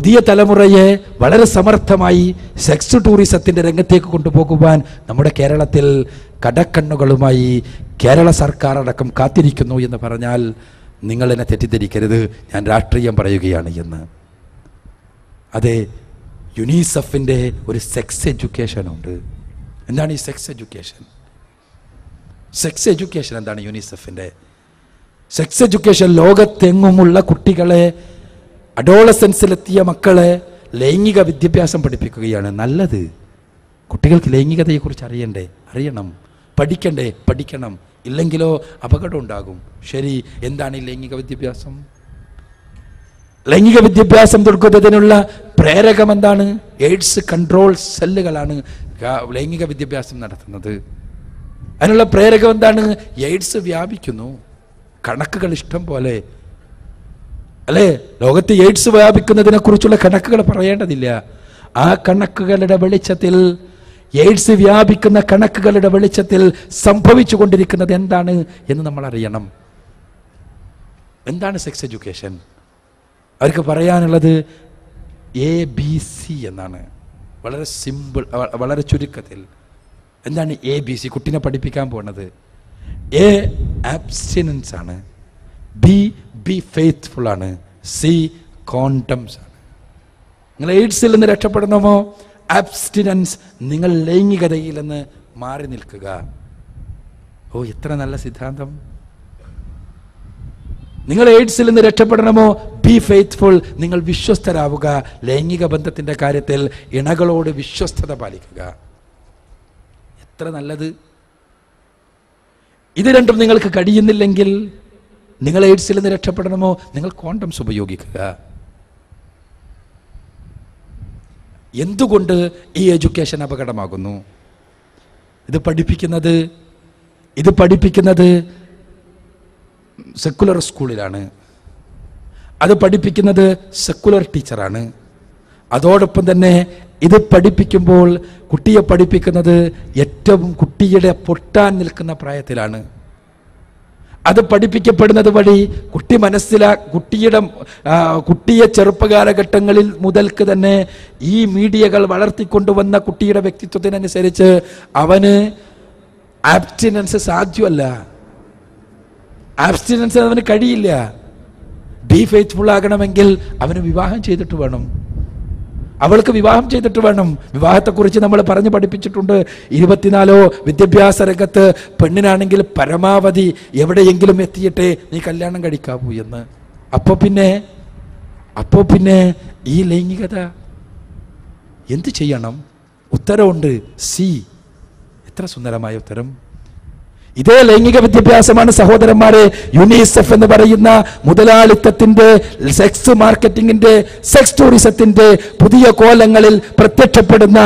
പുതിയ തലമുറയെ വളരെ സമർത്ഥമായി സെക്സ് ടൂറിസത്തിന്റെ രംഗത്തേക്ക് കൊണ്ടുപോകുവാൻ നമ്മുടെ കേരളത്തിൽ കടക്കണ്ണുകളുമായി കേരള സർക്കാർ അടക്കം കാത്തിരിക്കുന്നു എന്ന് പറഞ്ഞാൽ നിങ്ങൾ എന്നെ തെറ്റിദ്ധരിക്കരുത്. ഞാൻ രാഷ്ട്രീയം പറയുകയാണ് എന്ന്. അതെ യുനിസെഫിന്റെ ഒരു സെക്സ് എഡ്യൂക്കേഷൻ ഉണ്ട്. എന്താണ് ഈ സെക്സ് എഡ്യൂക്കേഷൻ സെക്സ് എഡ്യൂക്കേഷൻ എന്താണ് യുനിസെഫിന്റെ? സെക്സ് എഡ്യൂക്കേഷൻ ലോകത്തെങ്ങുമുള്ള കുട്ടികളെ അഡോളസെൻസിലെത്തിയ മക്കളെ ലൈംഗിക വിദ്യാഭ്യാസം പഠിപ്പിക്കുകയാണ് നല്ലത്. കുട്ടികൾക്ക് ലൈംഗികതയെക്കുറിച്ച് അറിയണ്ടേ? അറിയണം. പഠിക്കണ്ടേ? പഠിക്കണം. ഇല്ലെങ്കിലോ അപകടം ഉണ്ടാകും. ശരി എന്താണ് ഈ ലൈംഗിക വിദ്യാഭ്യാസം? ലൈംഗിക വിദ്യാഭ്യാസം തുടക്കുന്നതിനുള്ള പ്രേരകം എന്താണ്? എയ്ഡ്സ് കൺട്രോൾ സെല്ലുകളാണ് ലൈംഗിക വിദ്യാഭ്യാസം നടത്തുന്നത്. അതിനുള്ള പ്രേരകം എന്താണ്? എയ്ഡ്സ് വ്യാപിക്കുന്നു. കണക്കുകൾ ഇഷ്ടം പോലെ അല്ലേ? ലോകത്ത് എയ്ഡ്സ് വ്യാപിക്കുന്നതിനെ കുറിച്ചുള്ള കണക്കുകൾ പറയേണ്ടതില്ല. ആ കണക്കുകളുടെ വെളിച്ചത്തിൽ എയ്ഡ്സ് വ്യാപിക്കുന്ന കണക്കുകളുടെ വെളിച്ചത്തിൽ സംഭവിച്ചു കൊണ്ടിരിക്കുന്നത് എന്താണ് എന്ന് നമ്മൾ അറിയണം. എന്താണ് സെക്സ് എഡ്യൂക്കേഷൻ? അവർക്ക് പറയാനുള്ളത് എ ബി സി എന്നാണ്. വളരെ സിമ്പിൾ വളരെ ചുരുക്കത്തിൽ. എന്താണ് എ ബി സി? കുട്ടീനെ പഠിപ്പിക്കാൻ പോണത്. എ ആബ്സ്റ്റിനൻസ് ആണ് ബി ബി ഫെയ്ത്ത്ഫുൾ ആണ്. സി കോണ്ടംസ് ആണ്. നിങ്ങൾ എയ്ഡ്സിൽ നിന്ന് രക്ഷപ്പെടണമോ? അബ്സ്റ്റിനൻസ് നിങ്ങൾ ലൈംഗികതയിൽ നിന്ന് മാറി നിൽക്കുക. ഓ എത്ര നല്ല സിദ്ധാന്തം. നിങ്ങൾ എയ്ഡ്സിൽ നിന്ന് രക്ഷപ്പെടണമോ? ബി ഫെയ്ത്ത്ഫുൾ നിങ്ങൾ വിശ്വസ്തരാവുക. ലൈംഗിക ബന്ധത്തിന്റെ കാര്യത്തിൽ ഇണകളോട് വിശ്വസ്തത പാലിക്കുക. എത്ര നല്ലത്. ഇത് രണ്ടും നിങ്ങൾക്ക് കഴിയുന്നില്ലെങ്കിൽ നിങ്ങൾ എയ്ഡ്സിൽ നിന്ന് രക്ഷപ്പെടണമോ? നിങ്ങൾ കോണ്ടംസ് ഉപയോഗിക്കുക. എന്തുകൊണ്ട് ഈ എഡ്യൂക്കേഷൻ അപകടമാകുന്നു? ഇത് പഠിപ്പിക്കുന്നത് ഇത് പഠിപ്പിക്കുന്നത് സെക്കുലർ സ്കൂളിലാണ്. അത് പഠിപ്പിക്കുന്നത് സെക്കുലർ ടീച്ചറാണ്. അതോടൊപ്പം തന്നെ ഇത് പഠിപ്പിക്കുമ്പോൾ കുട്ടിയെ പഠിപ്പിക്കുന്നത് ഏറ്റവും കുട്ടിയുടെ പൊട്ടാൻ നിൽക്കുന്ന പ്രായത്തിലാണ്. അത് പഠിപ്പിക്കപ്പെടുന്നത് വഴി കുട്ടി മനസ്സിലാ കുട്ടിയുടെ കുട്ടിയെ ചെറുപ്പകാലഘട്ടങ്ങളിൽ മുതൽക്ക് തന്നെ ഈ മീഡിയകൾ വളർത്തിക്കൊണ്ടുവന്ന കുട്ടിയുടെ വ്യക്തിത്വത്തിനനുസരിച്ച് അവന് ആബ്സ്റ്റിനൻസ് സാധ്യമല്ല. ആബ്സ്റ്റിനൻസ് അവന് കഴിയില്ല. ബി ഫെയ്ത്ത്ഫുൾ ആകണമെങ്കിൽ അവന് വിവാഹം ചെയ്തിട്ട് വേണം. അവൾക്ക് വിവാഹം ചെയ്തിട്ട് വേണം. വിവാഹത്തെക്കുറിച്ച് നമ്മൾ പറഞ്ഞു പഠിപ്പിച്ചിട്ടുണ്ട്. ഇരുപത്തിനാലോ വിദ്യാഭ്യാസ രംഗത്ത് പെണ്ണിനാണെങ്കിൽ പരമാവധി എവിടെയെങ്കിലും എത്തിയിട്ടേ നീ കല്യാണം കഴിക്കാവൂ എന്ന്. അപ്പോൾ പിന്നെ അപ്പോൾ പിന്നെ ഈ ലൈംഗികത എന്ത് ചെയ്യണം? ഉത്തരവുണ്ട് സി. എത്ര സുന്ദരമായ ഉത്തരം. ഇതേ ലൈംഗിക വിദ്യാഭ്യാസമാണ് സഹോദരന്മാരെ യുനിസെഫ് എന്ന് പറയുന്ന മുതലാളിത്തത്തിന്റെ സെക്സ് മാർക്കറ്റിംഗിന്റെ സെക്സ് ടൂറിസത്തിന്റെ പുതിയ കോലങ്ങളിൽ പ്രത്യക്ഷപ്പെടുന്ന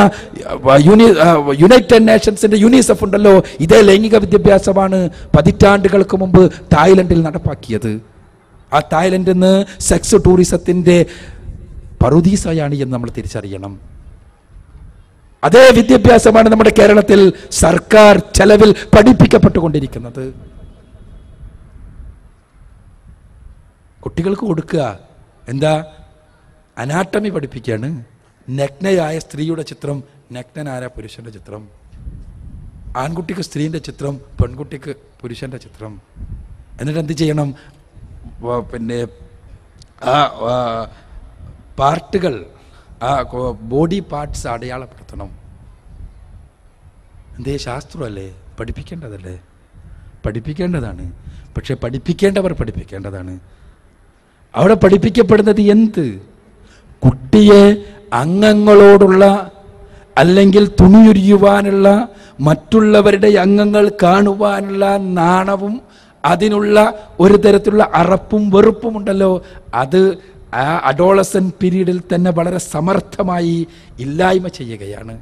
യുണൈറ്റഡ് നേഷൻസിന്റെ യുനിസെഫ് ഉണ്ടല്ലോ. ഇതേ ലൈംഗിക വിദ്യാഭ്യാസമാണ് പതിറ്റാണ്ടുകൾക്ക് മുമ്പ് തായ്ലൻഡിൽ നടപ്പാക്കിയത്. ആ തായ്ലൻഡിൽ നിന്ന് സെക്സ് ടൂറിസത്തിന്റെ പറുദീസയാണ് എന്ന് നമ്മൾ തിരിച്ചറിയണം. അതേ വിദ്യാഭ്യാസമാണ് നമ്മുടെ കേരളത്തിൽ സർക്കാർ ചെലവിൽ പഠിപ്പിക്കപ്പെട്ടുകൊണ്ടിരിക്കുന്നത്. കുട്ടികൾക്ക് കൊടുക്കുക. എന്താ? അനാട്ടമി പഠിപ്പിക്കുകയാണ്. നഗ്നയായ സ്ത്രീയുടെ ചിത്രം നഗ്നനായ പുരുഷന്റെ ചിത്രം. ആൺകുട്ടിക്ക് സ്ത്രീന്റെ ചിത്രം പെൺകുട്ടിക്ക് പുരുഷന്റെ ചിത്രം. എന്നിട്ട് എന്ത് ചെയ്യണം? പിന്നെ ആ പാർട്ടുകൾ ബോഡി പാർട്സ് അടയാളപ്പെടുത്തണം. എന്തേ ശാസ്ത്രമല്ലേ? പഠിപ്പിക്കേണ്ടതല്ലേ? പഠിപ്പിക്കേണ്ടതാണ്. പക്ഷെ പഠിപ്പിക്കേണ്ടവർ പഠിപ്പിക്കേണ്ടതാണ്. അവിടെ പഠിപ്പിക്കപ്പെടുന്നത് എന്ത്? കുട്ടിയെ അംഗങ്ങളോടുള്ള അല്ലെങ്കിൽ തുണിയുരിയുവാനുള്ള മറ്റുള്ളവരുടെ അംഗങ്ങൾ കാണുവാനുള്ള നാണവും അതിനുള്ള ഒരു തരത്തിലുള്ള അറപ്പും വെറുപ്പും ഉണ്ടല്ലോ അത് ആ അഡോളസൻ പീരീഡിൽ തന്നെ വളരെ സമർത്ഥമായി ഇല്ലായ്മ ചെയ്യുകയാണ്.